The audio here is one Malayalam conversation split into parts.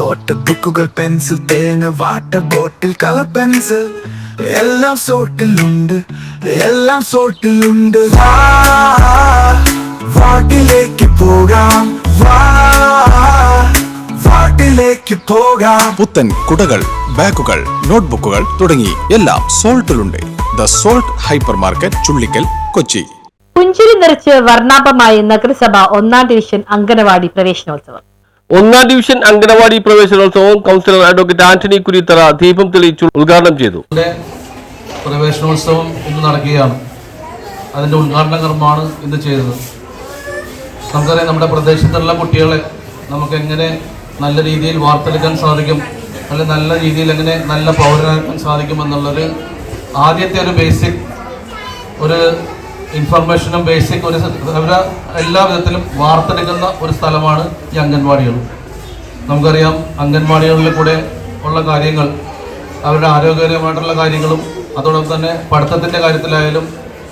നോട്ട് ബുക്കുകൾ പെൻസിൽ തേങ്ങ വാട്ടർ ബോട്ടിൽ കളർ പെൻസിൽ എല്ലാം സോട്ടിലുണ്ട് എല്ലാം സോട്ടിലുണ്ട് വാ വാട്ടിലേക്ക് പോകാം വാ വാട്ടിലേക്ക് പോകാം പുത്തൻ കുടകൾ ബാഗുകൾ നോട്ട്ബുക്കുകൾ തുടങ്ങി എല്ലാം സോൾട്ടിലുണ്ട്. The Salt hypermarket Chullickal Kochi. പുഞ്ചിരി നിറച്ച് വർണാഭമായ നഗരസഭ ഒന്നാം ഡിവിഷൻ അങ്കനവാടി പ്രവേശനോത്സവം. ഒന്നാം ഡിവിഷൻ അംഗനവാടി പ്രവേശനോത്സവം കൗൺസിലർ അഡ്വക്കേറ്റ് ആന്റണി കുരിത്തറ ദീപം തെളിയിച്ചു ഉദ്ഘാടനം ചെയ്തു. പ്രവേശനോത്സവം ഇന്ന് നടക്കുകയാണ്. അതിന്റെ ഉദ്ഘാടന കർമ്മമാണ് ഇന്ന് ചെയ്തത് നമുക്കറിയാം നമ്മുടെ പ്രദേശത്തുള്ള കുട്ടികളെ നമുക്ക് എങ്ങനെ നല്ല രീതിയിൽ വാർത്തെടുക്കാൻ സാധിക്കും അല്ലെങ്കിൽ നല്ല രീതിയിൽ എങ്ങനെ നല്ല പൗരനാക്കാൻ സാധിക്കും എന്നുള്ളൊരു ആദ്യത്തെ ഒരു ബേസിക് ഒരു ഇൻഫർമേഷനും ബേസിക് ഒരു അവരെ എല്ലാ വിധത്തിലും വാർത്തെടുക്കുന്ന ഒരു സ്ഥലമാണ് ഈ അംഗൻവാടികൾ. നമുക്കറിയാം അംഗൻവാടികളിൽ കൂടെ ഉള്ള കാര്യങ്ങൾ അവരുടെ ആരോഗ്യകരമായിട്ടുള്ള കാര്യങ്ങളും അതോടൊപ്പം തന്നെ പഠിത്തത്തിന്റെ കാര്യത്തിലായാലും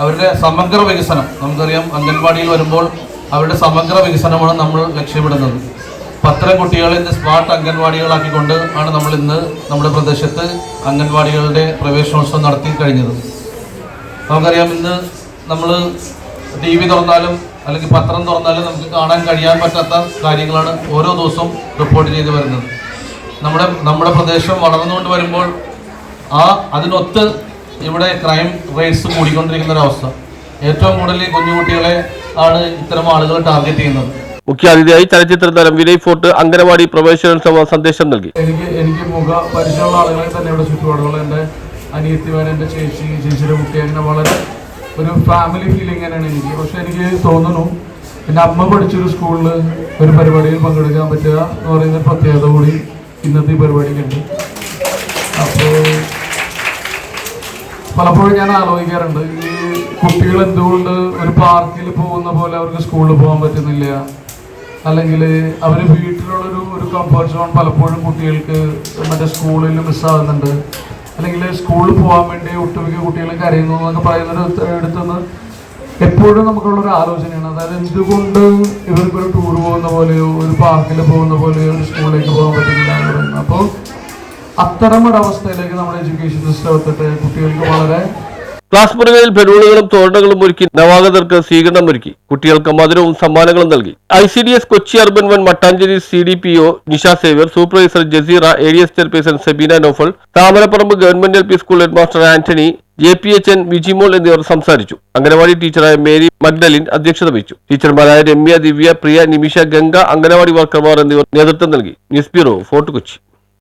അവരുടെ സമഗ്ര വികസനം. നമുക്കറിയാം അംഗൻവാടിയിൽ വരുമ്പോൾ അവരുടെ സമഗ്ര വികസനമാണ് നമ്മൾ ലക്ഷ്യമിടുന്നത്. പത്ര കുട്ടികളെ ഇന്ന് സ്മാർട്ട് അംഗൻവാടികളാക്കിക്കൊണ്ട് ആണ് നമ്മൾ ഇന്ന് നമ്മുടെ പ്രദേശത്ത് അംഗൻവാടികളുടെ പ്രവേശനോത്സവം നടത്തി കഴിഞ്ഞത്. നമുക്കറിയാം ഇന്ന് നമ്മൾ ടി വി തുറന്നാലും അല്ലെങ്കിൽ പത്രം തുറന്നാലും നമുക്ക് കാണാൻ കഴിയാൻ പറ്റാത്ത കാര്യങ്ങളാണ് ഓരോ ദിവസവും റിപ്പോർട്ട് ചെയ്ത് വരുന്നത്. നമ്മുടെ നമ്മുടെ പ്രദേശം വളർന്നുകൊണ്ട് വരുമ്പോൾ ആ അതിനൊത്ത് ഇവിടെ ക്രൈം റേറ്റ്സ് കൂടിക്കൊണ്ടിരിക്കുന്ന ഒരവസ്ഥ ഏറ്റവും കൂടുതൽ കുഞ്ഞുകുട്ടികളെ ആണ് ഇത്തരം ആളുകൾ ടാർഗറ്റ് ചെയ്യുന്നത്. മുഖ്യാതിഥിയായി ചലച്ചിത്ര താരം വിനയ് ഫോർട്ട് അംഗനവാടി പ്രവേശനോത്സവ സന്ദേശം നൽകി. എനിക്ക് എനിക്ക് മുഖ പരിചയമുള്ള ആളുകളെ തന്നെ ഇവിടെ ചുറ്റുപാടുകൾ എന്റെ അനിയത്തിമാർ എന്റെ ചേച്ചി ചേച്ചിയുടെ കുട്ടി അങ്ങനെ വളരെ ഒരു ഫാമിലി ഫീലിംഗ് തന്നെയാണ് എനിക്ക്. പക്ഷെ എനിക്ക് തോന്നുന്നു എന്റെ അമ്മ പഠിച്ചൊരു സ്കൂളിൽ ഒരു പരിപാടിയിൽ പങ്കെടുക്കാൻ പറ്റുക എന്ന് പറയുന്ന പ്രത്യേകത കൂടി ഇന്നത്തെ ഈ പരിപാടിക്കുണ്ട് അപ്പോൾ പലപ്പോഴും ഞാൻ ആലോചിക്കാറുണ്ട് ഈ കുട്ടികൾ എന്തുകൊണ്ട് ഒരു പാർക്കിൽ പോകുന്ന പോലെ അവർക്ക് സ്കൂളിൽ പോകാൻ പറ്റുന്നില്ല? അല്ലെങ്കിൽ അവർ വീട്ടിലുള്ളൊരു ഒരു കംഫർട്ട് സോൺ പലപ്പോഴും കുട്ടികൾക്ക് മറ്റേ സ്കൂളിൽ മിസ്സാകുന്നുണ്ട് അല്ലെങ്കിൽ സ്കൂളിൽ പോകാൻ വേണ്ടി ഒട്ടുമിക്ക കുട്ടികളും കരയുന്നു എന്നൊക്കെ പറയുന്നൊരു എടുത്തുനിന്ന് എപ്പോഴും നമുക്കുള്ളൊരു ആലോചനയാണ്. അതായത് എന്തുകൊണ്ട് ഇവർക്കൊരു ടൂർ പോകുന്ന പോലെയോ ഒരു പാർക്കിൽ പോകുന്ന പോലെയോ ഒരു സ്കൂളിലേക്ക് പോകാൻ പറ്റുന്നില്ല എന്ന് പറയുന്നത് അപ്പോൾ അത്തരം ഒരവസ്ഥയിലേക്ക് നമ്മുടെ എഡ്യൂക്കേഷൻ സിസ്റ്റം എത്തിട്ട് കുട്ടികൾക്ക് വളരെ ക്ലാസ് മുറികളിൽ ബലൂണുകളും തോരണകളും ഒരുക്കി നവാഗതർക്ക് സ്വീകരണം ഒരുക്കി. കുട്ടികൾക്ക് മധുരവും സമ്മാനങ്ങളും നൽകി. I C D S Kochi urban one Mattancherry C D P O Nisha Xavier supervisor Jaseera S chairperson Sebina Nofal Thamaraparambu government L P school headmaster Antony J P H N Vijimol എന്നിവർ സംസാരിച്ചു. അംഗനവാടി ടീച്ചറായ മേരി മഗ്ഡലിൻ അധ്യക്ഷത വഹിച്ചു. ടീച്ചർമാരായ രമ്യ ദിവ്യ പ്രിയ നിമിഷ ഗംഗ അംഗനവാടി വർക്കർമാർ എന്നിവർ നേതൃത്വം നൽകി. News bureau Fort Kochi.